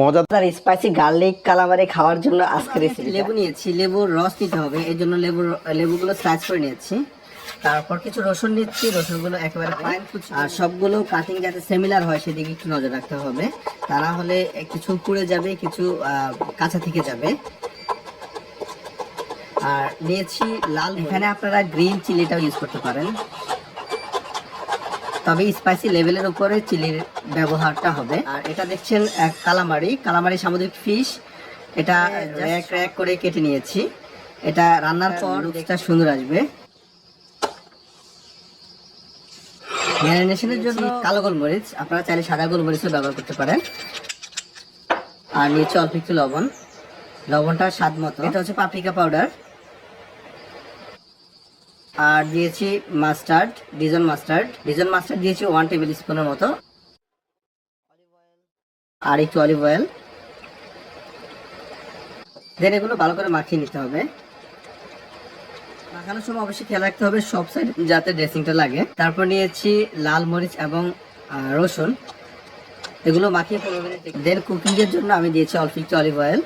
মজা আপনার spicy garlic calamari খাওয়ার জন্য আজকে রেসিপি লেবু নিয়েছি লেবুর রস নিতে হবে এই জন্য লেবুর লেবুগুলো স্লাইস করে নিয়েছি। তারপর কিছু রসুন নিচ্ছি রসুনগুলো একেবারে ফাইন আর সবগুলো কাটিং যাতে সিমিলার হয় সেদিকে একটু নজর রাখতে হবে। তা না হলে কিছু পুড়ে যাবে কিছু কাঁচা থেকে যাবে। আর নিয়েছি লাল এখানে আপনারা গ্রিন চিলিটাও ইউজ করতে পারেন। তবে স্পাইসি লেভেলের উপরে চিলির ব্যবহারটা হবে। আর এটা দেখছেন এক কালামারি। কালামারি সামুদ্রিক ফিশ এটা র্যাক র্যাক করে কেটে নিয়েছি। এটা রান্নার পর দেখতে সুন্দর আসবে। ম্যারিনেশনের জন্য কালো গোলমরিচ। আপনারা চাইলে সাদা গোলমরিচও ব্যবহার করতে পারেন। আর নিচে অল্প একটু লবণ। লবণটা স্বাদ মতো। এটা হচ্ছে পাপরিকা পাউডার আর দিয়েছি mustard Dijon mustard. Dijon mustard দিয়েছি ওয়ান টেবিল স্পুনের মতো। আর একটু অলিভ অয়েল দেন এগুলো ভালো করে মাখিয়ে নিতে হবে। মাখানোর সময় অবশ্যই খেয়াল রাখতে হবে সব সাইড যাতে ড্রেসিংটা লাগে। তারপর নিয়েছি লাল মরিচ এবং রসুন। এগুলো মাখিয়ে পনেরো মিনিট দেন কুকিংয়ের জন্য আমি দিয়েছি অল্প একটু অলিভ অয়েল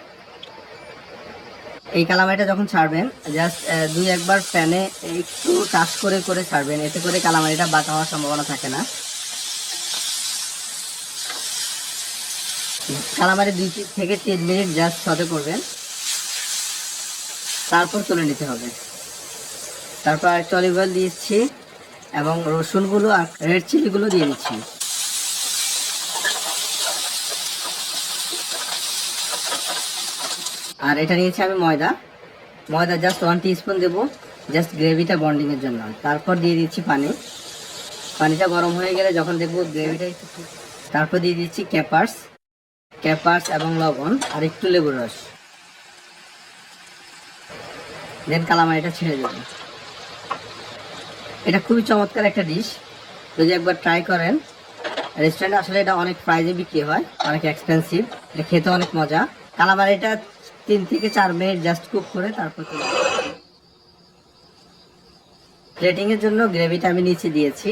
এই কালামারিটা যখন ছাড়বেন জাস্ট দুই একবার প্যানে একটু টাচ করে করে ছাড়বেন। এতে করে কালামারিটা বাঁকা হওয়ার সম্ভাবনা থাকে না। কালামারি দুই থেকে তিন মিনিট জাস্ট সতে করবেন। তারপর তুলে নিতে হবে। তারপর একটু অলিভ অয়েল দিয়েছি এবং রসুনগুলো আর রেড চিলিগুলো দিয়ে দিচ্ছি। আর এটা নিয়েছি আমি ময়দা। ময়দা জাস্ট ওয়ান স্পুন দেবো জাস্ট গ্রেভিটা বন্ডিংয়ের জন্য। তারপর দিয়ে দিচ্ছি পানি। পানিটা গরম হয়ে গেলে যখন দেখব গ্রেভিটা তারপর দিয়ে দিচ্ছি ক্যাপার্স ক্যাপার্স এবং লবণ আর একটু লেবুর রস। দেন কালামারিটা ছেড়ে দেবো। এটা খুবই চমৎকার একটা ডিশ যদি একবার ট্রাই করেন রেস্টুরেন্টে আসলে এটা অনেক প্রাইজে বিক্রি হয়, অনেক এক্সপেন্সিভ এটা খেতে অনেক মজা। কালামারিটা তিন থেকে চার মিনিট জাস্ট কুক করে তারপর প্লেটিং এর জন্য গ্রেভিটা আমি নিচে দিয়েছি।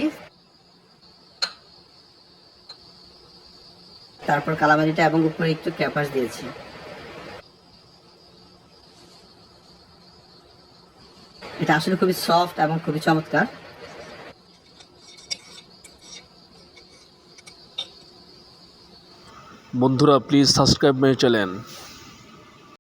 তারপর কালামারিটা এবং উপরে একটু ক্যাপাস দিয়েছি। এটা আসলে খুবই সফট এবং খুবই চমৎকার। বন্ধুরা প্লিজ সাবস্ক্রাইব মাই চ্যানেল